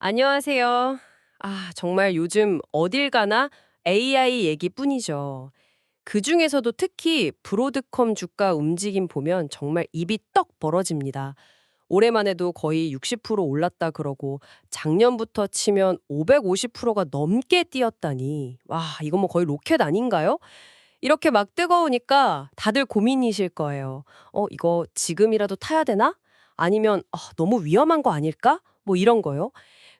안녕하세요. 아, 정말 요즘 어딜 가나 AI 얘기뿐이죠. 그중에서도 특히 브로드컴 주가 움직임 보면 정말 입이 떡 벌어집니다. 올해만 해도 거의 60% 올랐다 그러고 작년부터 치면 550%가 넘게 뛰었다니. 와, 이거 뭐 거의 로켓 아닌가요? 이렇게 막 뜨거우니까 다들 고민이실 거예요. 어, 이거 지금이라도 타야 되나? 아니면 아, 너무 위험한 거 아닐까? 뭐 이런 거요.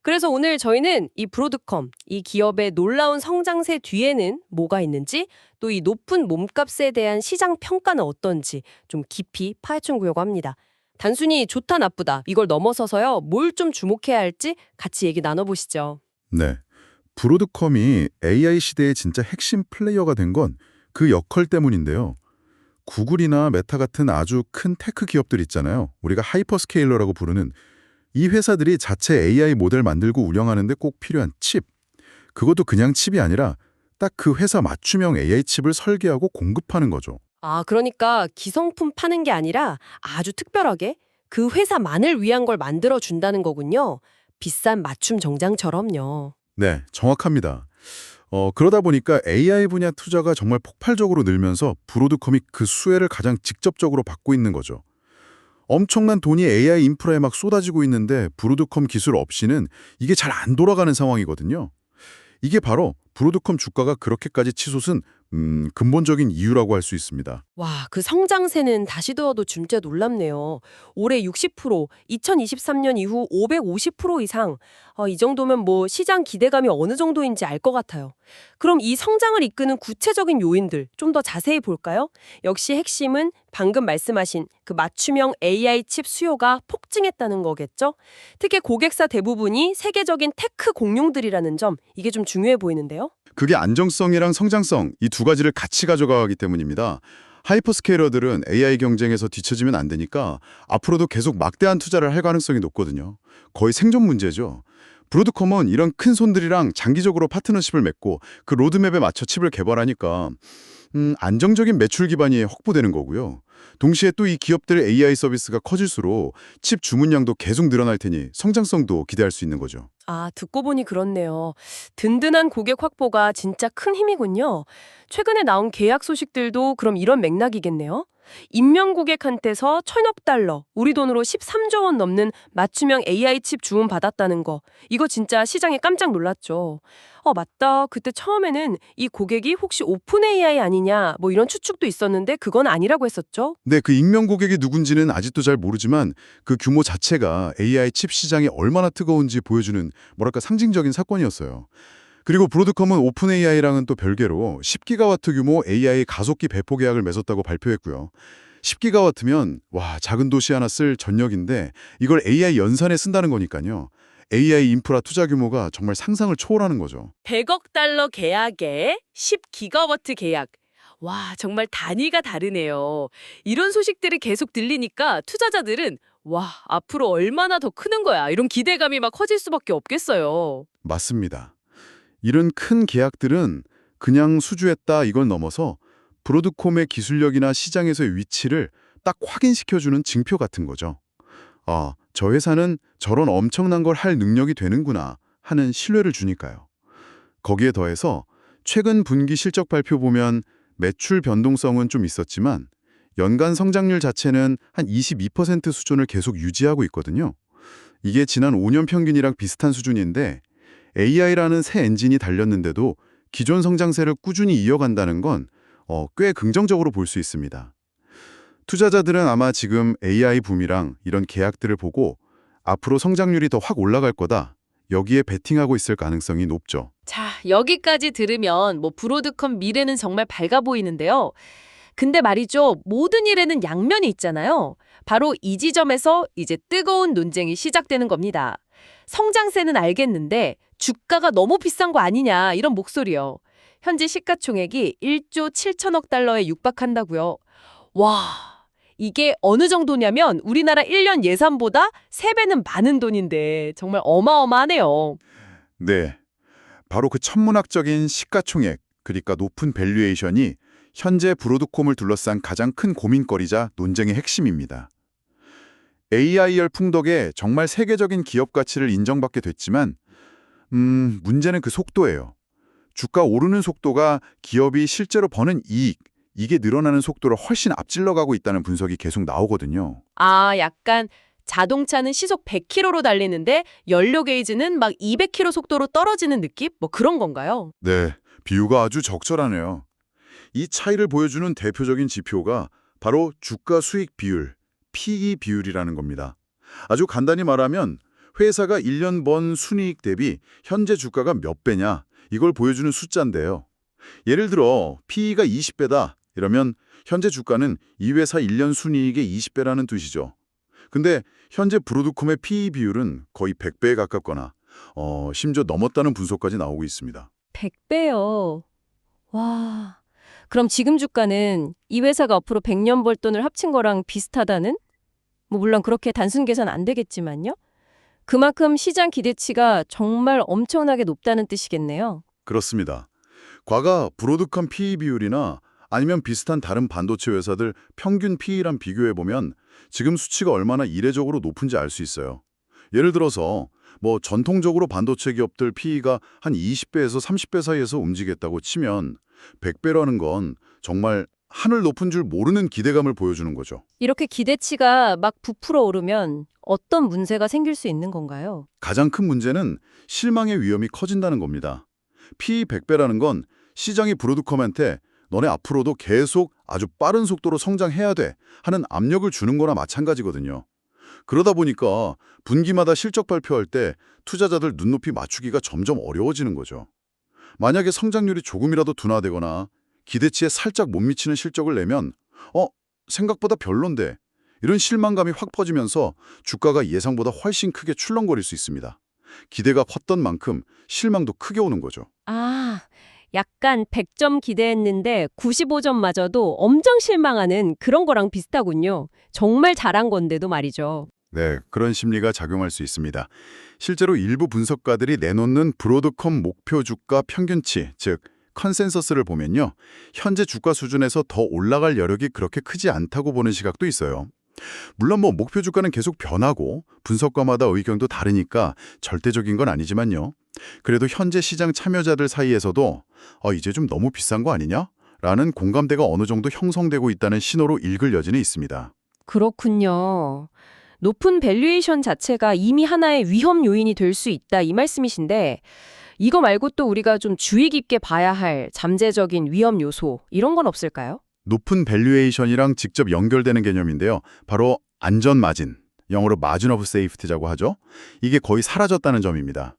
그래서 오늘 저희는 이 브로드컴, 이 기업의 놀라운 성장세 뒤에는 뭐가 있는지, 또 이 높은 몸값에 대한 시장 평가는 어떤지 좀 깊이 파헤쳐 보려고 합니다. 단순히 좋다 나쁘다 이걸 넘어서서요. 뭘 좀 주목해야 할지 같이 얘기 나눠보시죠. 네. 브로드컴이 AI 시대의 진짜 핵심 플레이어가 된 건 그 역할 때문인데요. 구글이나 메타 같은 아주 큰 테크 기업들 있잖아요. 우리가 하이퍼스케일러라고 부르는 이 회사들이 자체 AI 모델 만들고 운영하는데 꼭 필요한 칩. 그것도 그냥 칩이 아니라 딱 그 회사 맞춤형 AI 칩을 설계하고 공급하는 거죠. 아, 그러니까 기성품 파는 게 아니라 아주 특별하게 그 회사만을 위한 걸 만들어 준다는 거군요. 비싼 맞춤 정장처럼요. 네, 정확합니다. 어, 그러다 보니까 AI 분야 투자가 정말 폭발적으로 늘면서 브로드컴이 그 수혜를 가장 직접적으로 받고 있는 거죠. 엄청난 돈이 AI 인프라에 막 쏟아지고 있는데 브로드컴 기술 없이는 이게 잘 안 돌아가는 상황이거든요. 이게 바로 브로드컴 주가가 그렇게까지 치솟은 음, 근본적인 이유라고 할 수 있습니다. 와, 그 성장세는 다시 들어도 진짜 놀랍네요. 올해 60%, 2023년 이후 550% 이상. 어, 이 정도면 뭐 시장 기대감이 어느 정도인지 알 것 같아요. 그럼 이 성장을 이끄는 구체적인 요인들 좀 더 자세히 볼까요? 역시 핵심은 방금 말씀하신 그 맞춤형 AI 칩 수요가 폭증했다는 거겠죠? 특히 고객사 대부분이 세계적인 테크 공룡들이라는 점, 이게 좀 중요해 보이는데요. 그게 안정성이랑 성장성 이두 가지를 같이 가져가기 때문입니다. 하이퍼스케일러들은 AI 경쟁에서 뒤처지면 안 되니까 앞으로도 계속 막대한 투자를 할 가능성이 높거든요. 거의 생존 문제죠. 브로드컴은 이런 큰 손들이랑 장기적으로 파트너십을 맺고 그 로드맵에 맞춰 칩을 개발하니까 음, 안정적인 매출 기반이 확보되는 거고요. 동시에 또 이 기업들의 AI 서비스가 커질수록 칩 주문량도 계속 늘어날 테니 성장성도 기대할 수 있는 거죠. 아, 듣고 보니 그렇네요. 든든한 고객 확보가 진짜 큰 힘이군요. 최근에 나온 계약 소식들도 그럼 이런 맥락이겠네요. 임명 고객한테서 천억 달러, 우리 돈으로 13조 원 넘는 맞춤형 AI 칩 주문 받았다는 거. 이거 진짜 시장에 깜짝 놀랐죠. 어, 맞다. 그때 처음에는 이 고객이 혹시 오픈 AI 아니냐, 뭐 이런 추측도 있었는데 그건 아니라고 했었죠. 네, 그 익명 고객이 누군지는 아직도 잘 모르지만 그 규모 자체가 AI 칩 시장이 얼마나 뜨거운지 보여주는 뭐랄까 상징적인 사건이었어요. 그리고 브로드컴은 오픈 AI랑은 또 별개로 10기가와트 규모 AI 가속기 배포 계약을 맺었다고 발표했고요. 10기가와트면 와 작은 도시 하나 쓸 전력인데 이걸 AI 연산에 쓴다는 거니까요. AI 인프라 투자 규모가 정말 상상을 초월하는 거죠. 100억 달러 계약에 10기가와트 계약. 와, 정말 단위가 다르네요. 이런 소식들이 계속 들리니까 투자자들은 와, 앞으로 얼마나 더 크는 거야. 이런 기대감이 막 커질 수밖에 없겠어요. 맞습니다. 이런 큰 계약들은 그냥 수주했다 이걸 넘어서 브로드콤의 기술력이나 시장에서의 위치를 딱 확인시켜주는 징표 같은 거죠. 아, 저 회사는 저런 엄청난 걸 할 능력이 되는구나 하는 신뢰를 주니까요. 거기에 더해서 최근 분기 실적 발표 보면 매출 변동성은 좀 있었지만 연간 성장률 자체는 한 22% 수준을 계속 유지하고 있거든요. 이게 지난 5년 평균이랑 비슷한 수준인데 AI라는 새 엔진이 달렸는데도 기존 성장세를 꾸준히 이어간다는 건 어, 꽤 긍정적으로 볼 수 있습니다. 투자자들은 아마 지금 AI 붐이랑 이런 계약들을 보고 앞으로 성장률이 더 확 올라갈 거다. 여기에 베팅하고 있을 가능성이 높죠. 자, 여기까지 들으면 뭐 브로드컴 미래는 정말 밝아 보이는데요. 근데 말이죠. 모든 일에는 양면이 있잖아요. 바로 이 지점에서 이제 뜨거운 논쟁이 시작되는 겁니다. 성장세는 알겠는데 주가가 너무 비싼 거 아니냐 이런 목소리요. 현재 시가총액이 1조 7천억 달러에 육박한다고요. 와, 이게 어느 정도냐면 우리나라 1년 예산보다 3배는 많은 돈인데 정말 어마어마하네요. 네. 바로 그 천문학적인 시가총액, 그러니까 높은 밸류에이션이 현재 브로드콤을 둘러싼 가장 큰 고민거리자 논쟁의 핵심입니다. AI 열풍 덕에 정말 세계적인 기업 가치를 인정받게 됐지만 음, 문제는 그 속도예요. 주가 오르는 속도가 기업이 실제로 버는 이익, 이게 늘어나는 속도를 훨씬 앞질러 가고 있다는 분석이 계속 나오거든요. 아, 약간 자동차는 시속 100km로 달리는데 연료 게이지는 막 200km 속도로 떨어지는 느낌? 뭐 그런 건가요? 네, 비유가 아주 적절하네요. 이 차이를 보여주는 대표적인 지표가 바로 주가 수익 비율, PE 비율이라는 겁니다. 아주 간단히 말하면 회사가 1년 번 순이익 대비 현재 주가가 몇 배냐 이걸 보여주는 숫자인데요. 예를 들어 PE가 20배다 이러면 현재 주가는 이 회사 1년 순이익의 20배라는 뜻이죠. 근데 현재 브로드콤의 PE 비율은 거의 100배에 가깝거나 어, 심지어 넘었다는 분석까지 나오고 있습니다. 100배요. 와. 그럼 지금 주가는 이 회사가 앞으로 100년 벌 돈을 합친 거랑 비슷하다는? 뭐 물론 그렇게 단순 계산 안 되겠지만요. 그만큼 시장 기대치가 정말 엄청나게 높다는 뜻이겠네요. 그렇습니다. 과거 브로드컴 PE 비율이나 아니면 비슷한 다른 반도체 회사들 평균 PE랑 비교해보면 지금 수치가 얼마나 이례적으로 높은지 알 수 있어요. 예를 들어서 뭐 전통적으로 반도체 기업들 PE가 한 20배에서 30배 사이에서 움직였다고 치면 100배라는 건 정말 하늘 높은 줄 모르는 기대감을 보여주는 거죠. 이렇게 기대치가 막 부풀어 오르면 어떤 문제가 생길 수 있는 건가요? 가장 큰 문제는 실망의 위험이 커진다는 겁니다. PE 100배라는 건 시장이 브로드컴한테 너네 앞으로도 계속 아주 빠른 속도로 성장해야 돼 하는 압력을 주는 거나 마찬가지거든요. 그러다 보니까 분기마다 실적 발표할 때 투자자들 눈높이 맞추기가 점점 어려워지는 거죠. 만약에 성장률이 조금이라도 둔화되거나 기대치에 살짝 못 미치는 실적을 내면 어? 생각보다 별론데 이런 실망감이 확 퍼지면서 주가가 예상보다 훨씬 크게 출렁거릴 수 있습니다. 기대가 컸던 만큼 실망도 크게 오는 거죠. 아, 약간 100점 기대했는데 95점 맞아도 엄청 실망하는 그런 거랑 비슷하군요. 정말 잘한 건데도 말이죠. 네, 그런 심리가 작용할 수 있습니다. 실제로 일부 분석가들이 내놓는 브로드컴 목표 주가 평균치, 즉 컨센서스를 보면요. 현재 주가 수준에서 더 올라갈 여력이 그렇게 크지 않다고 보는 시각도 있어요. 물론 뭐 목표 주가는 계속 변하고 분석가마다 의견도 다르니까 절대적인 건 아니지만요. 그래도 현재 시장 참여자들 사이에서도 어, 이제 좀 너무 비싼 거 아니냐? 라는 공감대가 어느 정도 형성되고 있다는 신호로 읽을 여지는 있습니다. 그렇군요. 높은 밸류에이션 자체가 이미 하나의 위험 요인이 될 수 있다 이 말씀이신데 이거 말고 또 우리가 좀 주의 깊게 봐야 할 잠재적인 위험 요소 이런 건 없을까요? 높은 밸류에이션이랑 직접 연결되는 개념인데요. 바로 안전 마진, 영어로 마진 오브 세이프티라고 하죠. 이게 거의 사라졌다는 점입니다.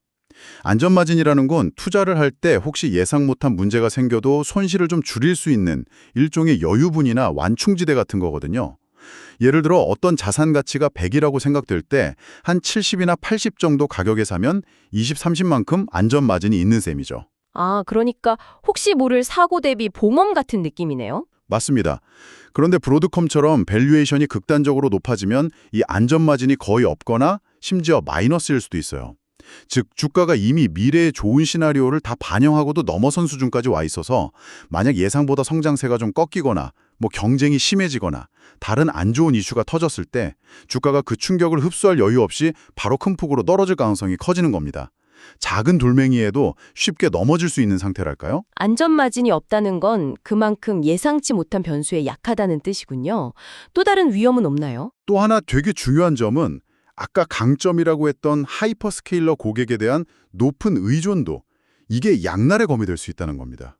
안전 마진이라는 건 투자를 할 때 혹시 예상 못한 문제가 생겨도 손실을 좀 줄일 수 있는 일종의 여유분이나 완충지대 같은 거거든요. 예를 들어 어떤 자산 가치가 100이라고 생각될 때 한 70이나 80 정도 가격에 사면 20, 30만큼 안전 마진이 있는 셈이죠. 아, 그러니까 혹시 모를 사고 대비 보험 같은 느낌이네요. 맞습니다. 그런데 브로드컴처럼 밸류에이션이 극단적으로 높아지면 이 안전 마진이 거의 없거나 심지어 마이너스일 수도 있어요. 즉 주가가 이미 미래의 좋은 시나리오를 다 반영하고도 넘어선 수준까지 와 있어서 만약 예상보다 성장세가 좀 꺾이거나 뭐 경쟁이 심해지거나 다른 안 좋은 이슈가 터졌을 때 주가가 그 충격을 흡수할 여유 없이 바로 큰 폭으로 떨어질 가능성이 커지는 겁니다. 작은 돌멩이에도 쉽게 넘어질 수 있는 상태랄까요? 안전 마진이 없다는 건 그만큼 예상치 못한 변수에 약하다는 뜻이군요. 또 다른 위험은 없나요? 또 하나 되게 중요한 점은 아까 강점이라고 했던 하이퍼스케일러 고객에 대한 높은 의존도 이게 양날의 검이 될 수 있다는 겁니다.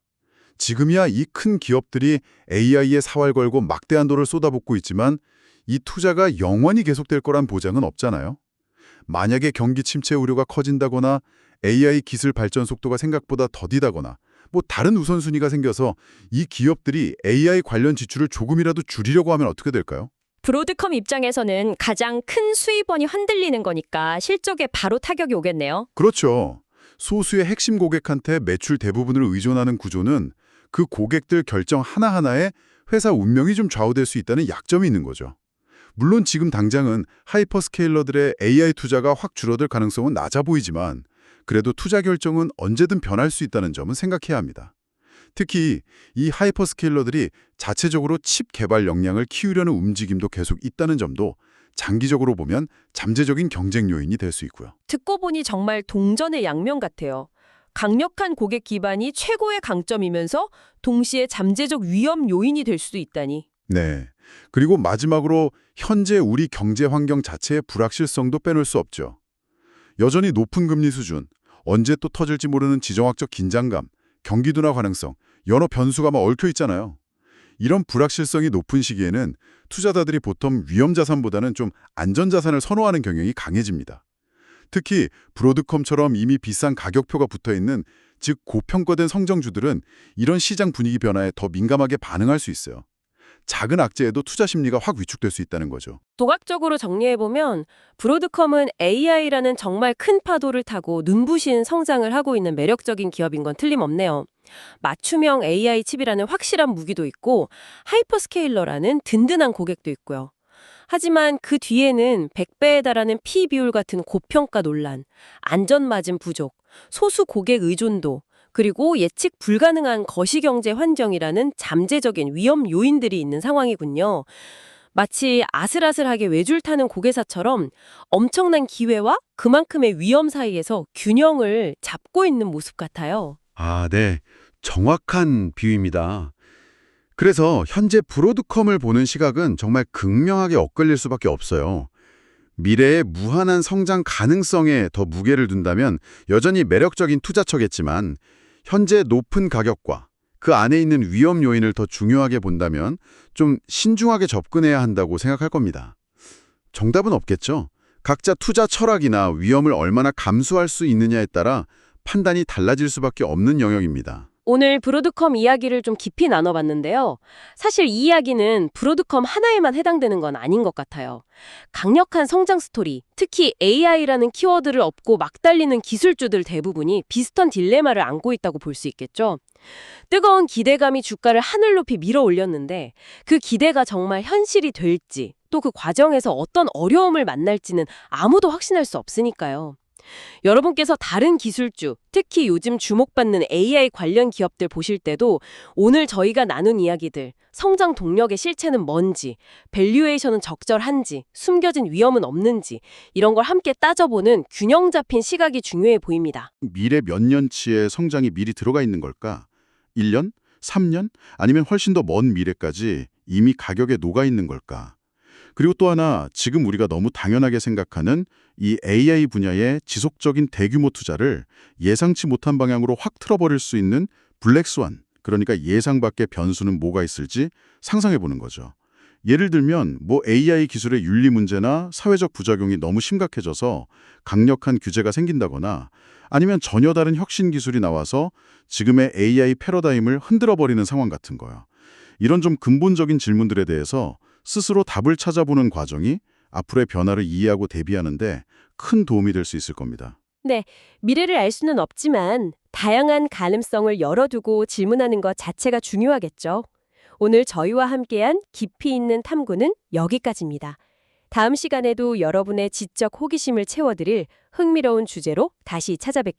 지금이야 이 큰 기업들이 AI에 사활 걸고 막대한 돈을 쏟아붓고 있지만 이 투자가 영원히 계속될 거란 보장은 없잖아요. 만약에 경기 침체 우려가 커진다거나 AI 기술 발전 속도가 생각보다 더디다거나 뭐 다른 우선순위가 생겨서 이 기업들이 AI 관련 지출을 조금이라도 줄이려고 하면 어떻게 될까요? 브로드컴 입장에서는 가장 큰 수입원이 흔들리는 거니까 실적에 바로 타격이 오겠네요. 그렇죠. 소수의 핵심 고객한테 매출 대부분을 의존하는 구조는 그 고객들 결정 하나하나에 회사 운명이 좀 좌우될 수 있다는 약점이 있는 거죠. 물론 지금 당장은 하이퍼스케일러들의 AI 투자가 확 줄어들 가능성은 낮아 보이지만 그래도 투자 결정은 언제든 변할 수 있다는 점은 생각해야 합니다. 특히 이 하이퍼스케일러들이 자체적으로 칩 개발 역량을 키우려는 움직임도 계속 있다는 점도 장기적으로 보면 잠재적인 경쟁 요인이 될 수 있고요. 듣고 보니 정말 동전의 양면 같아요. 강력한 고객 기반이 최고의 강점이면서 동시에 잠재적 위험 요인이 될 수도 있다니. 네. 그리고 마지막으로 현재 우리 경제 환경 자체의 불확실성도 빼놓을 수 없죠. 여전히 높은 금리 수준, 언제 또 터질지 모르는 지정학적 긴장감, 경기 둔화 가능성, 여러 변수가 막 얽혀 있잖아요. 이런 불확실성이 높은 시기에는 투자자들이 보통 위험 자산보다는 좀 안전 자산을 선호하는 경향이 강해집니다. 특히 브로드컴처럼 이미 비싼 가격표가 붙어 있는 즉 고평가된 성장주들은 이런 시장 분위기 변화에 더 민감하게 반응할 수 있어요. 작은 악재에도 투자 심리가 확 위축될 수 있다는 거죠. 도각적으로 정리해보면 브로드컴은 AI라는 정말 큰 파도를 타고 눈부신 성장을 하고 있는 매력적인 기업인 건 틀림없네요. 맞춤형 AI 칩이라는 확실한 무기도 있고 하이퍼스케일러라는 든든한 고객도 있고요. 하지만 그 뒤에는 100배에 달하는 P 비율 같은 고평가 논란, 안전마진 부족, 소수 고객 의존도, 그리고 예측 불가능한 거시경제 환경이라는 잠재적인 위험 요인들이 있는 상황이군요. 마치 아슬아슬하게 외줄 타는 고개사처럼 엄청난 기회와 그만큼의 위험 사이에서 균형을 잡고 있는 모습 같아요. 아, 네. 정확한 비유입니다. 그래서 현재 브로드컴을 보는 시각은 정말 극명하게 엇갈릴 수밖에 없어요. 미래의 무한한 성장 가능성에 더 무게를 둔다면 여전히 매력적인 투자처겠지만 현재 높은 가격과 그 안에 있는 위험 요인을 더 중요하게 본다면 좀 신중하게 접근해야 한다고 생각할 겁니다. 정답은 없겠죠. 각자 투자 철학이나 위험을 얼마나 감수할 수 있느냐에 따라 판단이 달라질 수밖에 없는 영역입니다. 오늘 브로드컴 이야기를 좀 깊이 나눠봤는데요. 사실 이 이야기는 브로드컴 하나에만 해당되는 건 아닌 것 같아요. 강력한 성장 스토리, 특히 AI라는 키워드를 업고 막 달리는 기술주들 대부분이 비슷한 딜레마를 안고 있다고 볼 수 있겠죠. 뜨거운 기대감이 주가를 하늘 높이 밀어 올렸는데 그 기대가 정말 현실이 될지 또 그 과정에서 어떤 어려움을 만날지는 아무도 확신할 수 없으니까요. 여러분께서 다른 기술주, 특히 요즘 주목받는 AI 관련 기업들 보실 때도 오늘 저희가 나눈 이야기들, 성장 동력의 실체는 뭔지, 밸류에이션은 적절한지, 숨겨진 위험은 없는지 이런 걸 함께 따져보는 균형 잡힌 시각이 중요해 보입니다. 미래 몇 년치의 성장이 미리 들어가 있는 걸까? 1년? 3년? 아니면 훨씬 더 먼 미래까지 이미 가격에 녹아 있는 걸까? 그리고 또 하나 지금 우리가 너무 당연하게 생각하는 이 AI 분야의 지속적인 대규모 투자를 예상치 못한 방향으로 확 틀어버릴 수 있는 블랙스완, 그러니까 예상 밖의 변수는 뭐가 있을지 상상해 보는 거죠. 예를 들면 뭐 AI 기술의 윤리 문제나 사회적 부작용이 너무 심각해져서 강력한 규제가 생긴다거나 아니면 전혀 다른 혁신 기술이 나와서 지금의 AI 패러다임을 흔들어버리는 상황 같은 거요. 이런 좀 근본적인 질문들에 대해서 스스로 답을 찾아보는 과정이 앞으로의 변화를 이해하고 대비하는데 큰 도움이 될 수 있을 겁니다. 미래를 알 수는 없지만 다양한 가능성을 열어두고 질문하는 것 자체가 중요하겠죠. 오늘 저희와 함께한 깊이 있는 탐구는 여기까지입니다. 다음 시간에도 여러분의 지적 호기심을 채워드릴 흥미로운 주제로 다시 찾아뵐게요.